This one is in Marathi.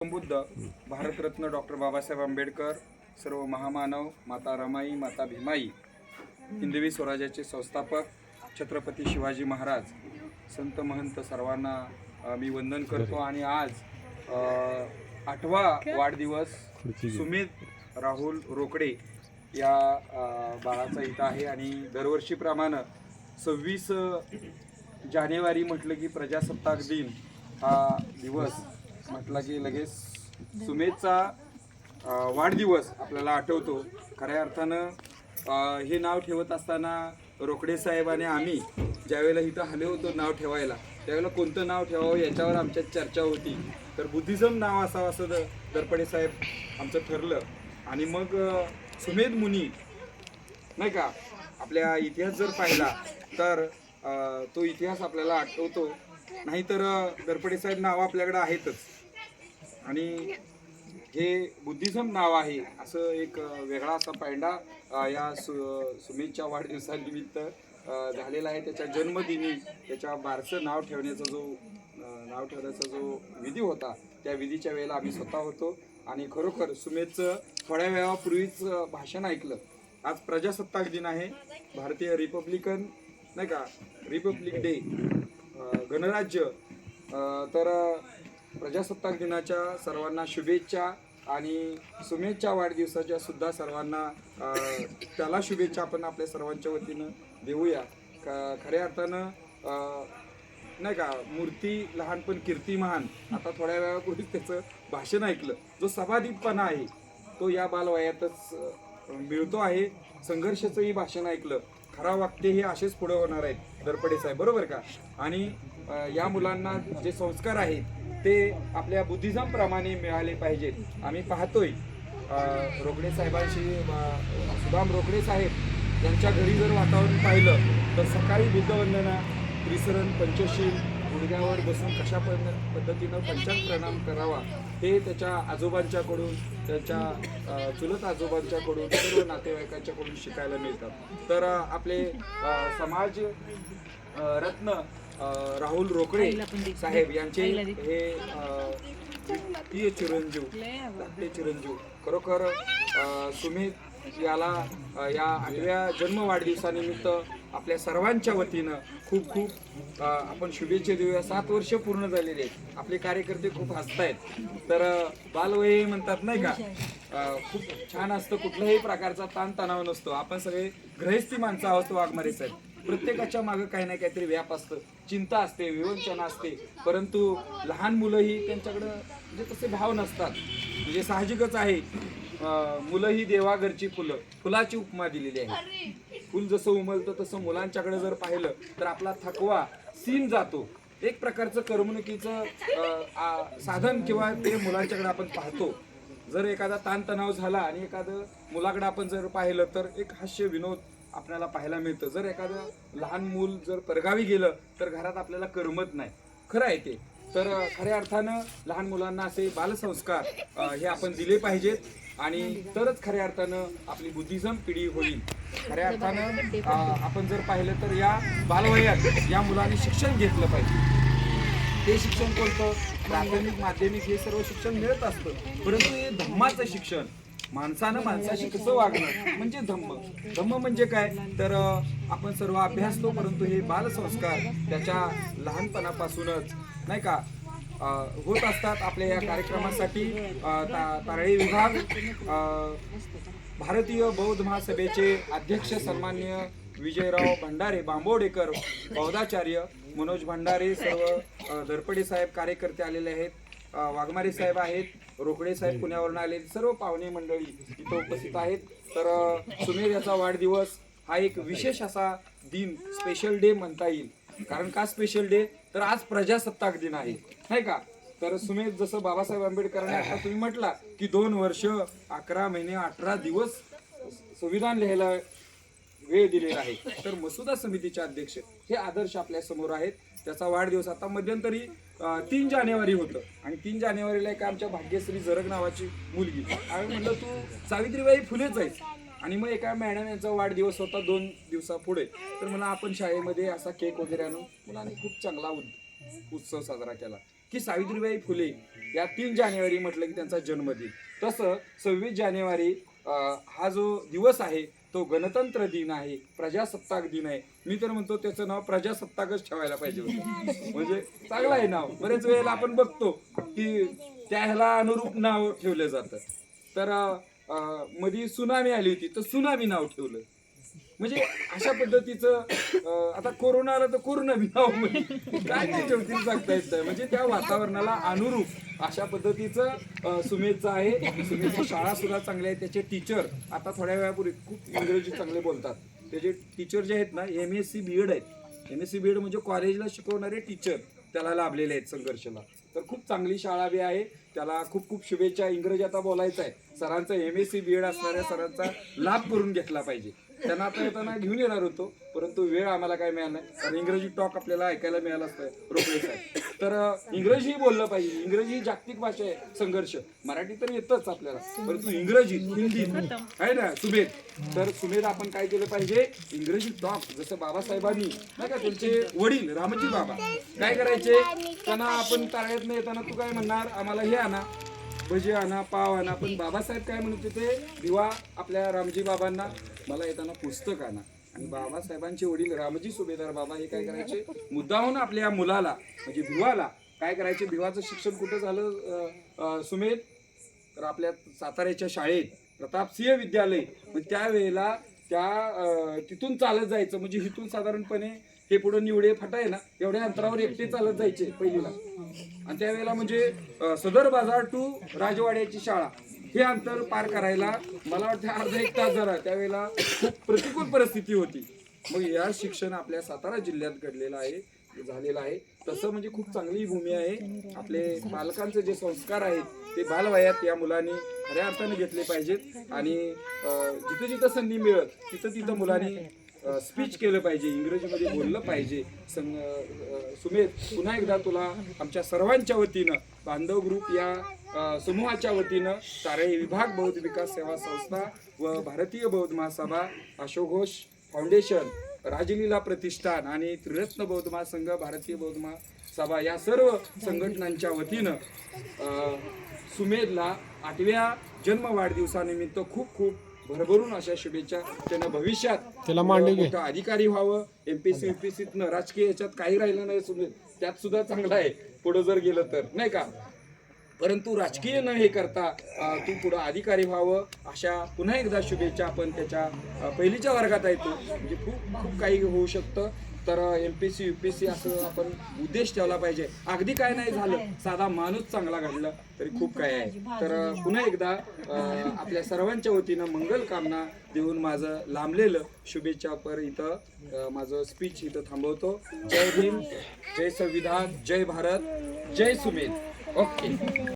बुद्ध भारतरत्न डॉक्टर बाबासाहेब आंबेडकर सर्व महामानव माता रमाई माता भीमाई हिंदवी स्वराज्याचे संस्थापक छत्रपती शिवाजी महाराज संत महंत सर्वांना मी वंदन करतो आणि आज आठवा वाढदिवस सुमित राहुल रोकडे या बाळाचा इथं आहे आणि दरवर्षीप्रमाणे सव्वीस जानेवारी म्हटलं की प्रजासत्ताक दिन हा दिवस. म्हटलं की लगेच सुमेधचा वाढदिवस आपल्याला आठवतो. खऱ्या अर्थानं अ, हे नाव ठेवत असताना रोकडे साहेब आणि आम्ही ज्यावेळेला इथं आले होतो नाव ठेवायला त्यावेळेला कोणतं नाव ठेवावं याच्यावर आमच्यात चर्चा होती. तर बुद्धिझम नाव असावं असं द- दरपडे साहेब आमचं ठरलं. आणि मग अ, सुमेध मुनी नाही का आपल्या इतिहास जर पाहिला तर अ, तो इतिहास आपल्याला आठवतो. नाहीतर अ, दरपडे साहेब नाव आपल्याकडे आहेतच. आणि हे बुद्धिझम नाव आहे असं एक वेगळा असा पैंडा या सु सुमितच्या वाढदिवसानिमित्त झालेला आहे. त्याच्या जन्मदिनी त्याच्या बारसं नाव ठेवण्याचा जो नाव ठेवण्याचा जो विधी होता त्या विधीच्या वेळेला आम्ही स्वतः होतो. आणि खरोखर सुमेधचं थोड्या वेळापूर्वीच भाषण ऐकलं. आज प्रजासत्ताक दिन आहे. भारतीय रिपब्लिकन नाही का? रिपब्लिक डे गणराज्य तर प्रजासत्ताक दिनाच्या सर्वांना शुभेच्छा आणि सुमेच्छा वाढदिवसाच्या सुद्धा सर्वांना त्याला शुभेच्छा आपण आपल्या सर्वांच्या वतीनं देऊया. क- खऱ्या अर्थानं नाही का मूर्ती लहानपण कीर्ती महान. आता थोड्या वेळापूर्वीच त्याचं भाषण ऐकलं. जो सभादीपपणा आहे तो या बालवयातच मिळतो आहे. संघर्षाचंही भाषण ऐकलं. खरा वाक्य हे असेच पुढे होणार आहेत दरपडे साहेब. बरोबर का? आणि या मुलांना जे संस्कार आहेत ते आपल्या बुद्धिझमप्रमाणे मिळाले पाहिजेत. आम्ही पाहतोय रोकडे साहेबांशी सुदाम रोकडे साहेब यांच्या घरी जर वातावरण पाहिलं तर सकाळी बुद्धवंदना त्रिसरण पंचशील गुडघ्यावर बसून कशा पद्धतीनं पंचांग प्रणाम करावा हे त्याच्या आजोबांच्याकडून त्याच्या चुलत आजोबांच्याकडून सर्व नातेवाईकांच्याकडून शिकायला मिळतात तर आपले समाज रत्न राहुल रोकडे साहेब यांचे हे चिरंजीव धाकटे चिरंजीव. खरोखर सुमित याला या आठव्या जन्म वाढदिवसानिमित्त आपल्या सर्वांच्या वतीनं खूप खूप आपण शुभेच्छा देऊया. सात वर्ष पूर्ण झालेले आहेत. आपले कार्यकर्ते खूप हसतायत. तर बालवय म्हणतात नाही का? खूप छान असतं. कुठल्याही प्रकारचा ताणतणाव नसतो. आपण सगळे ग्रहिस्थी माणसं आहोत वाघमारे साहेब प्रत्येकाच्या मागं काही ना काहीतरी व्याप असतं. चिंता असते विवंचना असते. परंतु लहान मुलंही त्यांच्याकडं म्हणजे तसे भाव नसतात. म्हणजे साहजिकच आहे. मुलंही मुलं ही देवाघरची फुलं फुलाची उपमा दिलेली आहे. फुल जसं उमलतं तसं मुलांच्याकडे जर पाहिलं तर आपला थकवा सीन जातो. एक प्रकारचं करमणुकीचं साधन किंवा ते मुलांच्याकडे आपण पाहतो. जर एखादा ताणतणाव झाला आणि एखादं मुलाकडे आपण जर पाहिलं तर एक हास्य विनोद आपल्याला पाहायला मिळतं. जर एखादं लहान मूल जर परगावी गेलं तर घरात आपल्याला करमत नाही. खरं आहे ते. तर खऱ्या अर्थानं लहान मुलांना असे बालसंस्कार हे आपण दिले पाहिजेत आणि तरच खऱ्या अर्थानं आपली बुद्धिझम पिढी होईल. खऱ्या अर्थानं आपण जर पाहिलं तर या बालवयात या मुलांनी शिक्षण घेतलं पाहिजे. ते शिक्षण कोणतं? प्राथमिक माध्यमिक हे सर्व शिक्षण मिळत असतं. परंतु हे धम्माचं शिक्षण माणसानं माणसाशी कसं वागणं? म्हणजे धम्म. धम्म म्हणजे काय? तर आपण सर्व अभ्यासतो परंतु हे बालसंस्कार त्याच्या लहानपणापासूनच नाही का? होत असतात आपल्या या कार्यक्रमासाठी. ता- तारळी विभाग भारतीय बौद्ध महासभेचे अध्यक्ष सन्मान्य विजयराव भंडारे बांबोडेकर बौद्धाचार्य मनोज भंडारे सर्व दर्पडे दरपडे साहेब कार्यकर्ते आलेले आहेत. वाघमारे साहेब आहेत रोकडे साहेब पुण्यावरून आले सर्व पाहुणे मंडळी इथं उपस्थित आहेत. तर सुमेर याचा वाढदिवस हा एक विशेष असा दिन स्पेशल डे म्हणता येईल. कारण का स्पेशल डे तर आज प्रजासत्ताक दिन आहे. नाही का? तर सुमेध जसं बाबासाहेब आंबेडकरांनी आता तुम्ही म्हटला की दोन वर्ष अकरा महिने अठरा दिवस संविधान लिहायला वेळ दिलेला आहे. तर मसुदा समितीचे अध्यक्ष हे आदर्श आपल्यासमोर आहेत. त्याचा वाढदिवस आता मध्यंतरी तीन जानेवारी होतं. आणि तीन जानेवारीला एक आमच्या भाग्यश्री जरग नावाची मुलगी. आम्ही म्हटलं तू सावित्रीबाई फुलेच आहेस. आणि मग एका मॅडम यांचा वाढदिवस होता दोन दिवसापुढे. तर मला आपण शाळेमध्ये असा केक वगैरे आणून मुलांनी खूप चांगला उत्सव साजरा केला. की सावित्रीबाई फुले या तीन जानेवारी म्हटलं की त्यांचा जन्मदिन. तसं सव्वीस जानेवारी हा जो दिवस आहे तो गणतंत्र दिन आहे प्रजासत्ताक दिन आहे. मी तर म्हणतो त्याचं नाव प्रजासत्ताकच ठेवायला पाहिजे होतं. म्हणजे चांगलं आहे नाव. बरेच वेळेला आपण बघतो की त्याला अनुरूप नाव ठेवलं जातं. तर मधी मध्ये सुनामी आली होती तर सुनामी नाव ठेवलं. म्हणजे अशा पद्धतीचं अं, आता कोरोना आला तर कोरोना बी म्हणजे काय ते सांगता येत नाही. म्हणजे त्या वातावरणाला अनुरूप अशा पद्धतीचं अं, सुमेधचं आहे. सुमेधची शाळा सुद्धा चांगली आहे. त्याचे टीचर आता थोड्या वेळापूर्वी खूप इंग्रजी चांगले बोलतात. त्याचे टीचर जे आहेत ना M S C B Ed आहेत. M S C B Ed म्हणजे कॉलेजला शिकवणारे टीचर त्याला लाभलेले आहेत संघर्षला. तर खूप चांगली शाळा बी आहे. त्याला खूप खूप शुभेच्छा. इंग्रजी आता बोलायचं आहे. सरांचा M S C B Ed असणाऱ्या सरांचा लाभ करून घेतला पाहिजे. त्यांना आता येताना घेऊन येणार होतो परंतु वेळ आम्हाला काय मिळाला नाही. कारण इंग्रजी टॉक आपल्याला ऐकायला रोखले साहेब. तर इंग्रजी बोललं पाहिजे. इंग्रजी जागतिक भाषा आहे संघर्ष. मराठी तर येतच आपल्याला. परंतु इंग्रजी हिंदी आहे ना सुमेध तर सुमेध आपण काय केलं पाहिजे? इंग्रजी टॉक जसं बाबासाहेबांनी नाही का त्यांचे वडील रामजी बाबा काय करायचे? त्यांना आपण ताळ्यात येताना तू काय म्हणणार? आम्हाला हे आणा. भजी आणा पाव आणा पण बाबासाहेब काय म्हणत होते दिवा आपल्या रामजी बाबांना. मला येताना पुस्तक आणा. आणि बाबासाहेबांचे वडील रामजी सुभेदार बाबा हे काय करायचे? मुद्दाहून आपल्या मुलाला म्हणजे भिवाला काय करायचे? भिवाचं शिक्षण कुठं झालं सुमेध? तर आपल्या साताऱ्याच्या शाळेत प्रतापसिंह विद्यालय. मग त्यावेळेला त्या तिथून चालत जायचं म्हणजे इथून साधारणपणे हे पुढे निवडे फाटा आहे ना एवढ्या अंतरावर एकटे चालत जायचे पहिलीला. आणि त्यावेळेला म्हणजे सदर बाजार टू राजवाड्याची शाळा हे अंतर पार करायला मला वाटतं अर्धा एक तास जरा त्यावेळेला खूप प्रतिकूल परिस्थिती होती. मग या शिक्षण आपल्या सातारा जिल्ह्यात घडलेलं आहे झालेलं आहे. तसं म्हणजे खूप चांगली भूमी आहे. आपले पालकांचे जे संस्कार आहेत ते बालवयात या मुलांनी खऱ्या अर्थाने घेतले पाहिजेत. आणि जिथं जिथं संधी मिळत तिथं तिथं मुलांनी स्पीच केलं पाहिजे इंग्रजीमध्ये बोललं पाहिजे. सुमेध पुन्हा एकदा तुला आमच्या सर्वांच्या वतीनं बांधव ग्रुप या समूहाच्या वतीनं सारे विभाग बौद्ध विकास सेवा संस्था व भारतीय बौद्ध महासभा अशोघोष फाउंडेशन राजलीला प्रतिष्ठान आणि त्रिरत्न बौद्ध महासंघ भारतीय बौद्ध महासभा या सर्व संघटनांच्या वतीनं सुमेधला आठव्या जन्म वाढदिवसानिमित्त खूप खूप भरभरून अशा शुभेच्छा त्यानं भविष्यात त्याला. मोठं अधिकारी व्हावं. एमपीसी युपीसीतनं राजकीय याच्यात काही राहिलं नाही सुमेध त्यात सुद्धा चांगलं आहे. पुढं जर गेलं तर. नाही का? परंतु राजकीय न हे करता तू पुढं अधिकारी व्हावं अशा पुन्हा एकदा शुभेच्छा आपण त्याच्या पहिलीच्या वर्गात आहे तो म्हणजे खूप खूप काही होऊ शकतं. तर M P C U P C असं आपण उद्देश ठेवला पाहिजे. अगदी काय नाही झालं साधा माणूस चांगला घडला तरी खूप काय आहे. तर पुन्हा एकदा आपल्या सर्वांच्या वतीनं मंगल कामना देऊन माझं लांबलेलं शुभेच्छा पर इथं माझं स्पीच इथं थांबवतो. जय हिंद जय संविधान जय भारत जय सुमेध. ओके.